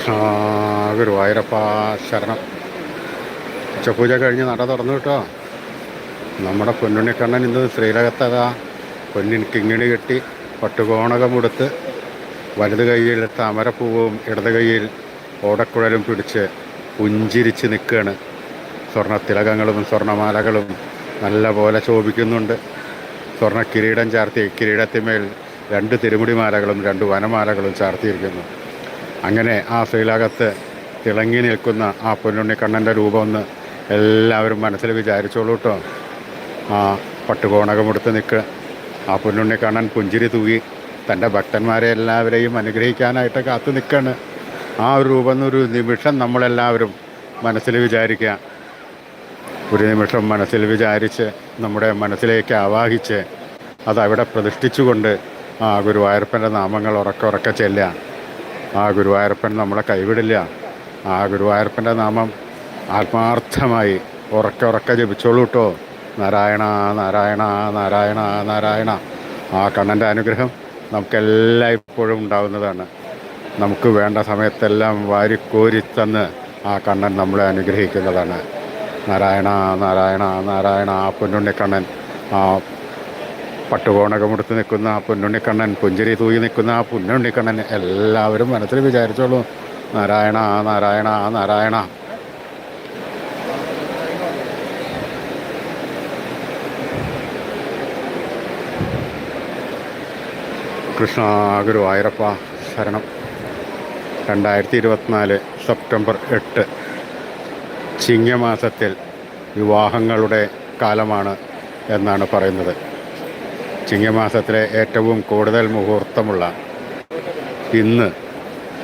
കൃഷ്ണ ഗുരുവായൂരപ്പ ശരണം. ഉച്ചപൂജ കഴിഞ്ഞ് നട തുറന്നു കേട്ടോ. നമ്മുടെ പൊന്നുണ്ണിക്കണ്ണൻ ഇന്ന് ശ്രീലകത്തതാ. പൊന്നിൻ കിങ്ങിണി കെട്ടി പട്ടുകോണകമുടുത്ത് വലത് കൈയിൽ താമരപ്പൂവും ഇടത് കൈയിൽ ഓടക്കുഴലും പിടിച്ച് പുഞ്ചിരിച്ച് നിൽക്കുകയാണ് സ്വർണ തിലകങ്ങളും സ്വർണമാലകളും നല്ല പോലെ ശോഭിക്കുന്നുണ്ട്. സ്വർണ കിരീടം ചാർത്തി കിരീടത്തിന്മേൽ രണ്ട് തിരുമുടിമാലകളും രണ്ട് വനമാലകളും ചാർത്തിയിരിക്കുന്നു. അങ്ങനെ ആ ശ്രീലകത്ത് തിളങ്ങി നിൽക്കുന്ന ആ പൊന്നുണ്ണിക്കണ്ണന്റെ രൂപമൊന്ന് എല്ലാവരും മനസ്സിൽ വിചാരിച്ചോളൂ കേട്ടോ ആ പട്ടുകോണകമെടുത്ത് നിൽക്കുക ആ പൊന്നുണ്ണിക്കണ്ണൻ പുഞ്ചിരി തൂകി തന്റെ ഭക്തന്മാരെ എല്ലാവരെയും അനുഗ്രഹിക്കാനായിട്ട് കാത്തു നിൽക്കുകയാണ് ആ ഒരു രൂപം ഒരു നിമിഷം നമ്മളെല്ലാവരും മനസ്സിൽ വിചാരിക്കുക. ഒരു നിമിഷം മനസ്സിൽ വിചാരിച്ച് നമ്മുടെ മനസ്സിലേക്ക് ആവാഹിച്ച് അതവിടെ പ്രതിഷ്ഠിച്ചുകൊണ്ട് ആ ഗുരുവായൂരപ്പന്റെ നാമങ്ങൾ ഉറക്കെ ഉറക്കെ ചെല്ലുക. ആ ഗുരുവായൂരപ്പൻ നമ്മളെ കൈവിടില്ല. ആ ഗുരുവായൂരപ്പന്റെ നാമം ആത്മാർത്ഥമായി ഉറക്കെ ഉറക്കെ ജപിച്ചോളൂ കേട്ടോ നാരായണ നാരായണ നാരായണ നാരായണ. ആ കണ്ണന്റെ അനുഗ്രഹം നമുക്കെല്ലായ്പ്പോഴും ഉണ്ടാവുന്നതാണ്. നമുക്ക് വേണ്ട സമയത്തെല്ലാം വാരിക്കോരി തന്ന് ആ കണ്ണൻ നമ്മളെ അനുഗ്രഹിക്കുന്നതാണ്. നാരായണ നാരായണ നാരായണ ആ പൊന്നുണ്ണിക്കണ്ണൻ ആ പട്ടുകോണകമെടുത്ത് നിൽക്കുന്ന ആ പൊന്നുണ്ണിക്കണ്ണൻ പുഞ്ചിരി തൂയി നിൽക്കുന്ന ആ പൊന്നുണ്ണിക്കണ്ണൻ എല്ലാവരും മനസ്സിൽ വിചാരിച്ചോളൂ. നാരായണ നാരായണ നാരായണ. കൃഷ്ണ ഗുരുവായൂരപ്പ ശരണം. രണ്ടായിരത്തി ഇരുപത്തിനാല് സെപ്റ്റംബർ എട്ട്. ചിങ്ങമാസത്തിൽ വിവാഹങ്ങളുടെ കാലമാണ് എന്നാണ് പറയുന്നത്. ചിങ്ങമാസത്തിലെ ഏറ്റവും കൂടുതൽ മുഹൂർത്തമുള്ള ഇന്ന്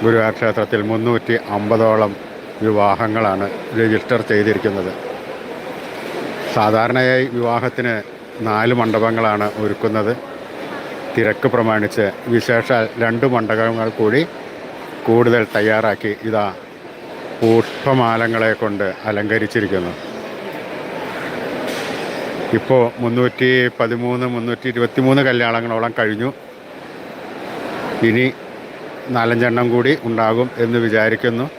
ഗുരുവായൂർ ക്ഷേത്രത്തിൽ മുന്നൂറ്റി അമ്പതോളം വിവാഹങ്ങളാണ് രജിസ്റ്റർ ചെയ്തിരിക്കുന്നത്. സാധാരണയായി വിവാഹത്തിന് നാല് മണ്ഡപങ്ങളാണ് ഒരുക്കുന്നത്. തിരക്ക് പ്രമാണിച്ച് വിശേഷാൽ രണ്ട് മണ്ഡപങ്ങൾ കൂടി കൂടുതൽ തയ്യാറാക്കി ഇതാ പുഷ്പമാലങ്ങളെ കൊണ്ട് അലങ്കരിച്ചിരിക്കുന്നു. ഇപ്പോൾ മുന്നൂറ്റി പതിമൂന്ന് മുന്നൂറ്റി ഇരുപത്തി മൂന്ന് കല്യാണങ്ങളോളം കഴിഞ്ഞു. ഇനി നാലഞ്ചെണ്ണം കൂടി ഉണ്ടാകും എന്ന് വിചാരിക്കുന്നു.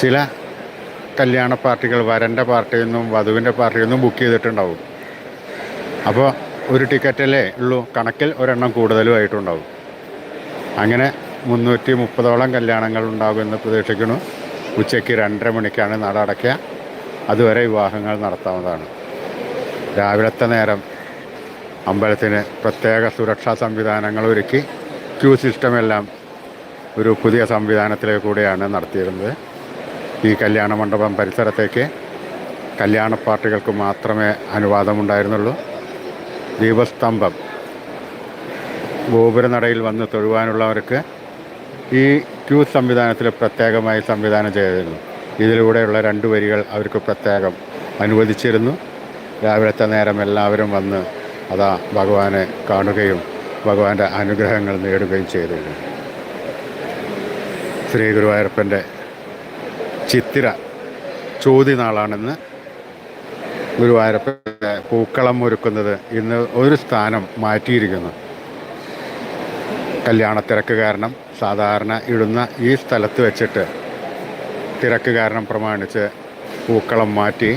ചില കല്യാണ പാർട്ടികൾ വരന്റെ പാർട്ടിയിൽ നിന്നും വധുവിന്റെ പാർട്ടിയിൽ നിന്നും ബുക്ക് ചെയ്തിട്ടുണ്ടാവും. അപ്പോൾ ഒരു ടിക്കറ്റല്ലേ ഉള്ളൂ കണക്കിൽ ഒരെണ്ണം കൂടുതലുമായിട്ടുണ്ടാവും. അങ്ങനെ മുന്നൂറ്റി മുപ്പതോളം കല്യാണങ്ങൾ ഉണ്ടാകുമെന്ന് പ്രതീക്ഷിക്കുന്നു. ഉച്ചയ്ക്ക് രണ്ടര മണിക്കാണ് നട അടയ്ക്കുക. അതുവരെ വിവാഹങ്ങൾ നടത്താവുന്നതാണ്. രാവിലത്തെ നേരം അമ്പലത്തിന് പ്രത്യേക സുരക്ഷാ സംവിധാനങ്ങൾ ഒരുക്കി ക്യൂ സിസ്റ്റമെല്ലാം ഒരു പുതിയ സംവിധാനത്തിലേക്ക് കൂടെയാണ് നടത്തിയിരുന്നത്. ഈ കല്യാണ മണ്ഡപം പരിസരത്തേക്ക് കല്യാണ പാർട്ടികൾക്ക് മാത്രമേ അനുവാദമുണ്ടായിരുന്നുള്ളൂ. ദീപസ്തംഭം ഗോപുരനടയിൽ വന്ന് തൊഴുവാനുള്ളവർക്ക് ഈ ക്യൂ സംവിധാനത്തിൽ പ്രത്യേകമായി സംവിധാനം ചെയ്തിരുന്നു. ഇതിലൂടെയുള്ള രണ്ട് വരികൾ അവർക്ക് പ്രത്യേകം അനുവദിച്ചിരുന്നു. രാവിലത്തെ നേരം എല്ലാവരും വന്ന് അതാ ഭഗവാനെ കാണുകയും ഭഗവാന്റെ അനുഗ്രഹങ്ങൾ നേടുകയും ചെയ്തിരുന്നു. ശ്രീ ഗുരുവായൂരപ്പന്റെ ചിത്തിര ചോതിനാളാണെന്ന് ഗുരുവായൂരപ്പന്റെ പൂക്കളം ഒരുക്കുന്നത് ഇന്ന് ഒരു സ്ഥാനം മാറ്റിയിരിക്കുന്നു. കല്യാണത്തിരക്ക് കാരണം സാധാരണ ഇടുന്ന ഈ സ്ഥലത്ത് വെച്ചിട്ട് തിരക്ക് കാരണം പ്രമാണിച്ച് പൂക്കളം മാറ്റി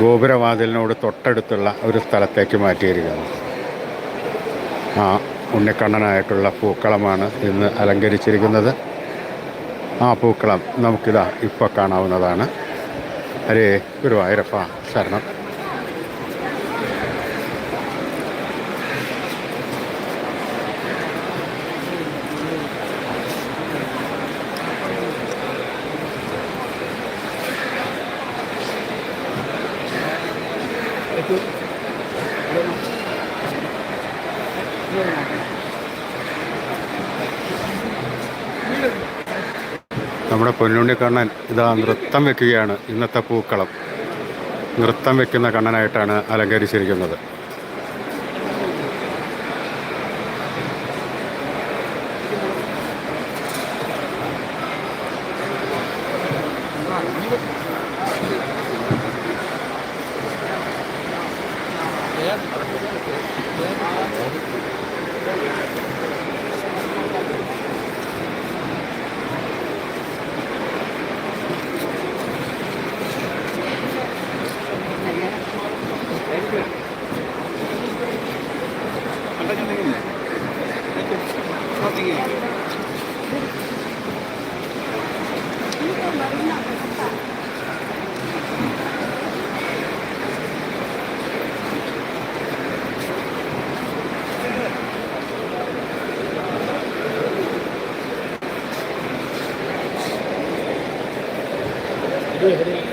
ഗോപുരവാതിലിനോട് തൊട്ടടുത്തുള്ള ഒരു സ്ഥലത്തേക്ക് മാറ്റിയിരിക്കുന്നു. ആ ഉണ്ണിക്കണ്ണനായിട്ടുള്ള പൂക്കളമാണ് ഇന്ന് അലങ്കരിച്ചിരിക്കുന്നത്. ആ പൂക്കളം നമുക്കിതാ ഇപ്പോൾ കാണാവുന്നതാണ്. ഹരേ ഗുരുവായൂരപ്പ ശരണം നമ്മുടെ പൊന്നുണ്ണി കണ്ണൻ ഇതാ നൃത്തം വെക്കുകയാണ് ഇന്നത്തെ പൂക്കളം. നൃത്തം വെക്കുന്ന കണ്ണനായിട്ടാണ് അലങ്കരിച്ചിരിക്കുന്നത്.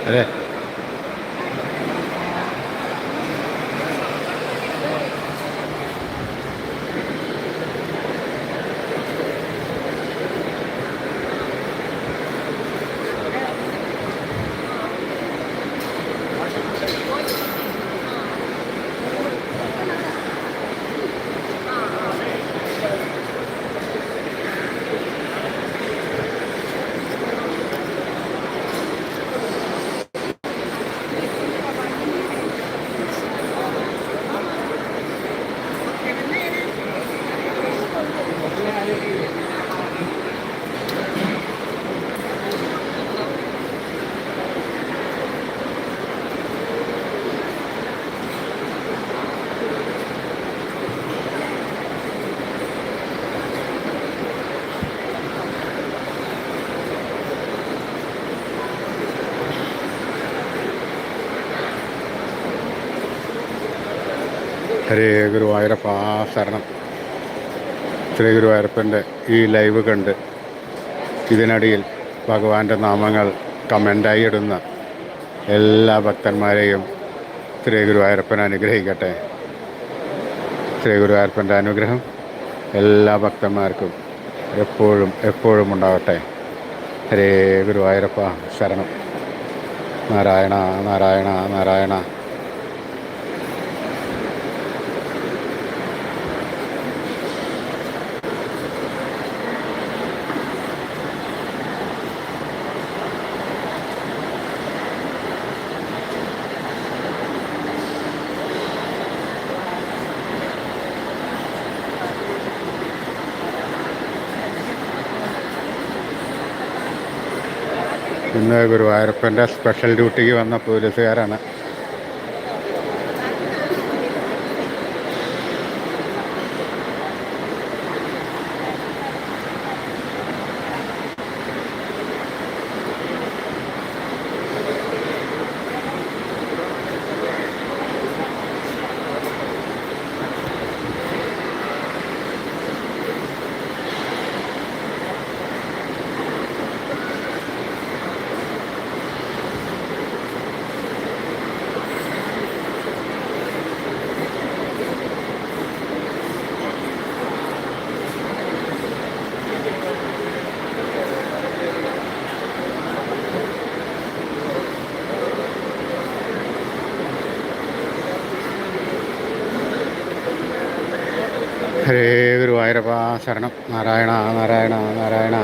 അതെ ഹരേ ഗുരുവായൂരപ്പ ശരണം. ശ്രീ ഗുരുവായൂരപ്പന്റെ ഈ ലൈവ് കണ്ട് ഇതിനടിയിൽ ഭഗവാന്റെ നാമങ്ങൾ കമന്റായി ഇടുന്ന എല്ലാ ഭക്തന്മാരെയും ശ്രീ ഗുരുവായൂരപ്പൻ അനുഗ്രഹിക്കട്ടെ. ശ്രീ ഗുരുവായൂരപ്പന്റെ അനുഗ്രഹം എല്ലാ ഭക്തന്മാർക്കും എപ്പോഴും എപ്പോഴും ഉണ്ടാകട്ടെ. ഹരേ ഗുരുവായൂരപ്പ ശരണം. നാരായണ നാരായണ നാരായണ. ഇന്ന് ഗുരുവായൂരപ്പന്റെ സ്പെഷ്യൽ ഡ്യൂട്ടിക്ക് വന്ന പോലീസുകാരാണ്. ഹരേ ഗുരുവായൂരപ്പ ശരണം. നാരായണ നാരായണ നാരായണ.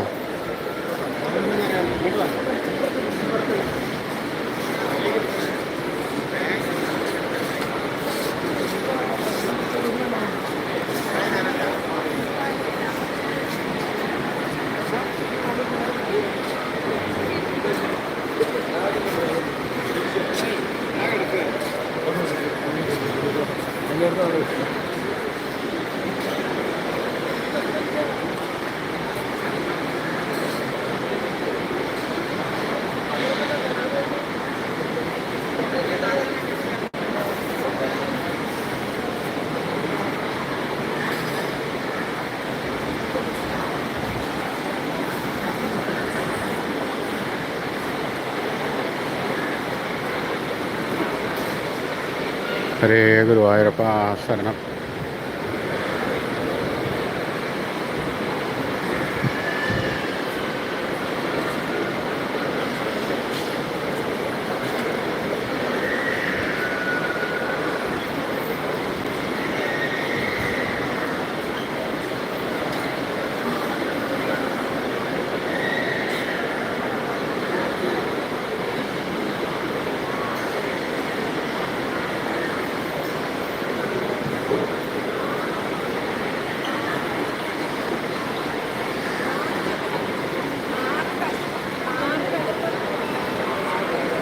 ഹരേ ഗുരുവായൂരപ്പ ശരണം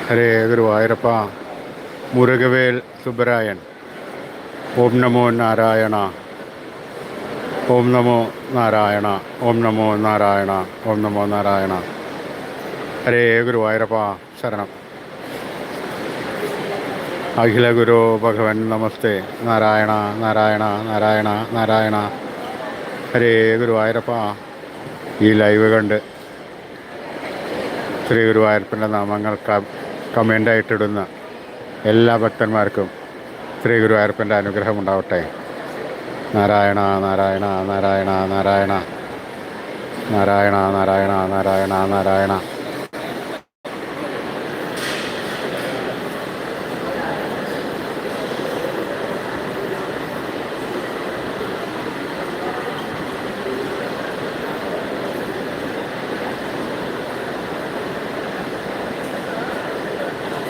ഹരേ ഗുരുവായൂരപ്പ മുരുകവേൽ സുബ്രായൻ. ഓം നമോ നാരായണ. ഓം നമോ നാരായണ. ഓം നമോ നാരായണ. ഓം നമോ നാരായണ. ഹരേ ഗുരുവായൂരപ്പ ശരണം. അഖില ഗുരു ഭഗവൻ നമസ്തേ. നാരായണ നാരായണ നാരായണ നാരായണ. ഹരേ ഗുരുവായൂരപ്പ ഈ ലൈവ് കണ്ട് ശ്രീ ഗുരുവായൂരപ്പന്റെ നാമങ്ങൾ കമന്റായിട്ടിടുന്ന എല്ലാ ഭക്തന്മാർക്കും ശ്രീ ഗുരുവായൂരപ്പന്റെ അനുഗ്രഹം ഉണ്ടാവട്ടെ. നാരായണ നാരായണ നാരായണ നാരായണ. നാരായണ നാരായണ നാരായണ നാരായണ.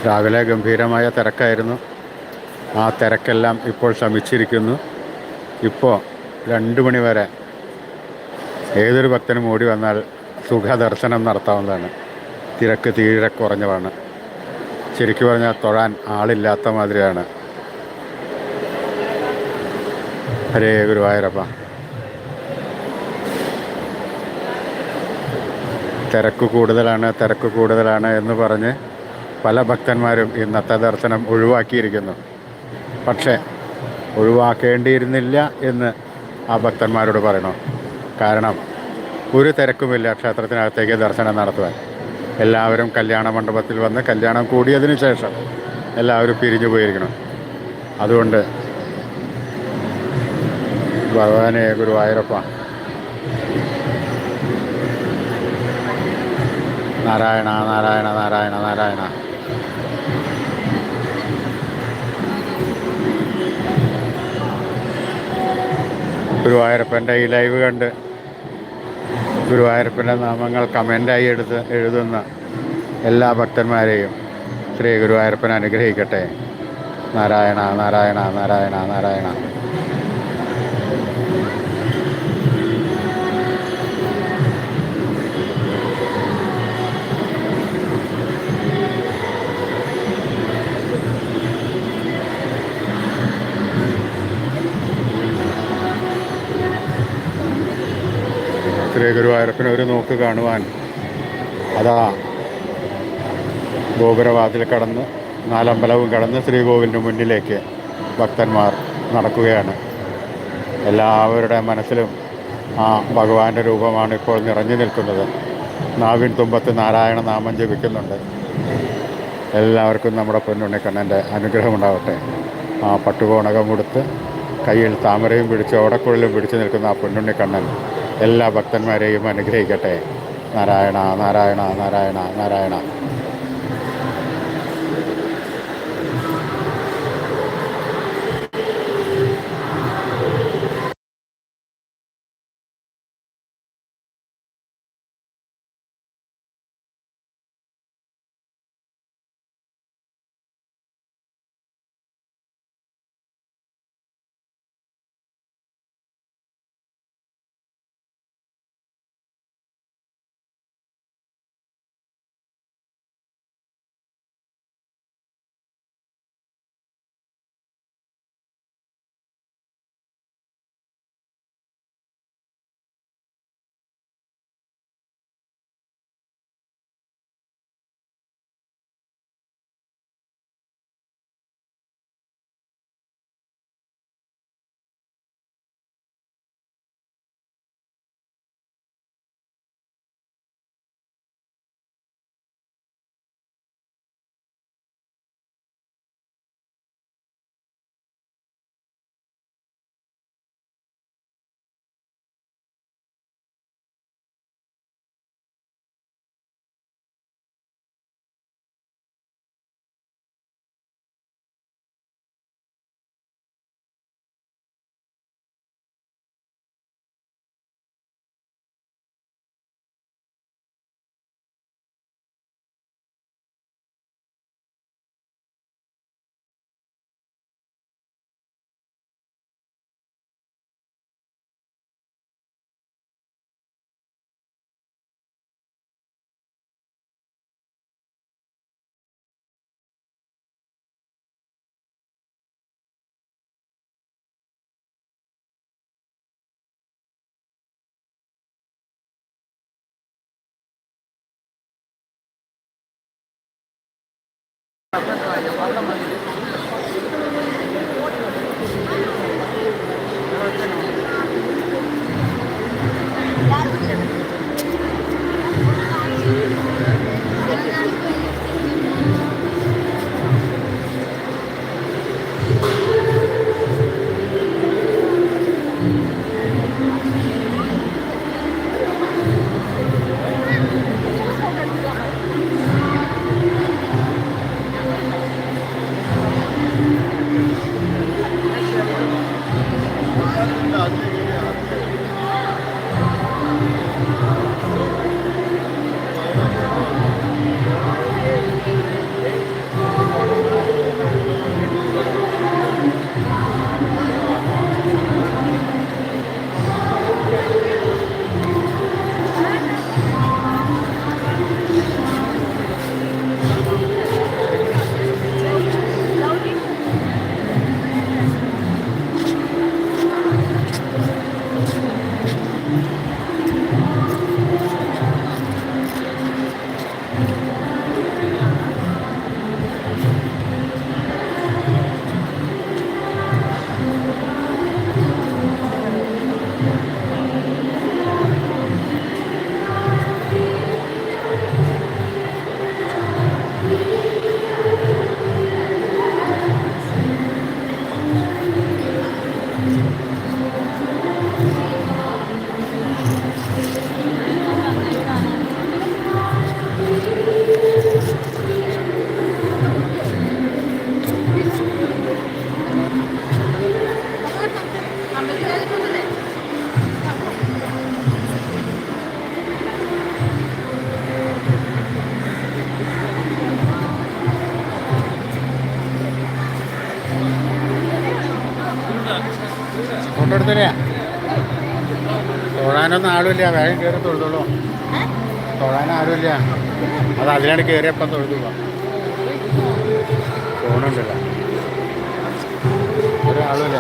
രാവിലെ ഗംഭീരമായ തിരക്കായിരുന്നു. ആ തിരക്കെല്ലാം ഇപ്പോൾ ശമിച്ചിരിക്കുന്നു. ഇപ്പോൾ രണ്ട് മണിവരെ ഏതൊരു ഭക്തനും ഓടി വന്നാൽ സുഖദർശനം നടത്താവുന്നതാണ്. തിരക്ക് തീരെ കുറഞ്ഞതാണ്. ശരിക്കു പറഞ്ഞാൽ തൊഴാൻ ആളില്ലാത്ത മാതിരിയാണ്. ഹരേ ഗുരുവായൂരപ്പ. തിരക്ക് കൂടുതലാണ് തിരക്ക് കൂടുതലാണ് എന്ന് പറഞ്ഞ് പല ഭക്തന്മാരും ഇന്നത്തെ ദർശനം ഒഴിവാക്കിയിരിക്കുന്നു. പക്ഷേ ഒഴിവാക്കേണ്ടിയിരുന്നില്ല എന്ന് ആ ഭക്തന്മാരോട് പറയണം? കാരണം ഒരു തിരക്കുമില്ല ക്ഷേത്രത്തിനകത്തേക്ക് ദർശനം നടത്തുവാൻ. എല്ലാവരും കല്യാണ മണ്ഡപത്തിൽ വന്ന് കല്യാണം കൂടിയതിന് ശേഷം എല്ലാവരും പിരിഞ്ഞു പോയിരിക്കണം. അതുകൊണ്ട് ഭഗവാനെ ഗുരുവായൂരപ്പ നാരായണ നാരായണ നാരായണ നാരായണ ഗുരുവായൂരപ്പന്റെ ഈ ലൈവ് കണ്ട് ഗുരുവായൂരപ്പന്റെ നാമങ്ങൾ കമന്റായി എടുത്ത് എഴുതുന്ന എല്ലാ ഭക്തന്മാരെയും ശ്രീ ഗുരുവായൂരപ്പൻ അനുഗ്രഹിക്കട്ടെ. നാരായണ നാരായണ നാരായണ നാരായണ. ശ്രീ ഗുരുവായൂരപ്പനെ ഒരു നോക്ക് കാണുവാൻ. അതാ ഗോപുരവാതിൽ കടന്ന് നാലമ്പലവും കടന്ന് ശ്രീകോവിലിന്റെ മുന്നിലേക്ക് ഭക്തന്മാർ നടക്കുകയാണ്. എല്ലാവരുടെ മനസ്സിലും ആ ഭഗവാന്റെ രൂപമാണ് ഇപ്പോൾ നിറഞ്ഞു നിൽക്കുന്നത്. നാവിൻ തുമ്പത്ത് നാരായണ നാമം ജപിക്കുന്നുണ്ട്. എല്ലാവർക്കും നമ്മുടെ പൊന്നുണ്ണിക്കണ്ണന്റെ അനുഗ്രഹം ഉണ്ടാവട്ടെ. ആ പട്ടുകോണകം കൊടുത്ത് കയ്യിൽ താമരയും പിടിച്ച് ഓടക്കുഴലും പിടിച്ചു നിൽക്കുന്ന ആ പൊന്നുണ്ണിക്കണ്ണൻ എല്ലാ ഭക്തന്മാരെയും അനുഗ്രഹിക്കട്ടെ. നാരായണ നാരായണ നാരായണ നാരായണ. Agora, olha, തൊഴാനൊന്നും ആളുമില്ല വേഗം കയറി തൊഴുതോളൂ. തൊഴാൻ ആരുമില്ല. അത് കയറി കയറിയപ്പം തൊഴുതുക. ഫോണുണ്ടല്ലോ. ഒരാളുമില്ല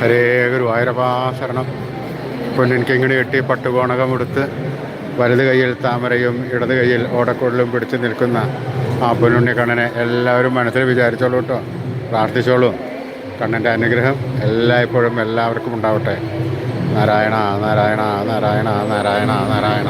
ഹരേ ഗുരുവായൂരപ്പാ ശരണം. പൊന്നിൻ കിങ്ങിണി കെട്ടി പട്ടുകോണകം എടുത്ത് വലത് കൈയിൽ താമരയും ഇടത് കൈയിൽ ഓടക്കുഴലും പിടിച്ച് നിൽക്കുന്ന ആ പൊന്നുണ്ണിക്കണ്ണനെ എല്ലാവരും മനസ്സിൽ വിചാരിച്ചോളൂ കേട്ടോ. പ്രാർത്ഥിച്ചോളൂ. കണ്ണന്റെ അനുഗ്രഹം എല്ലായ്പ്പോഴും എല്ലാവർക്കും ഉണ്ടാവട്ടെ. നാരായണ നാരായണ നാരായണ നാരായണ നാരായണ.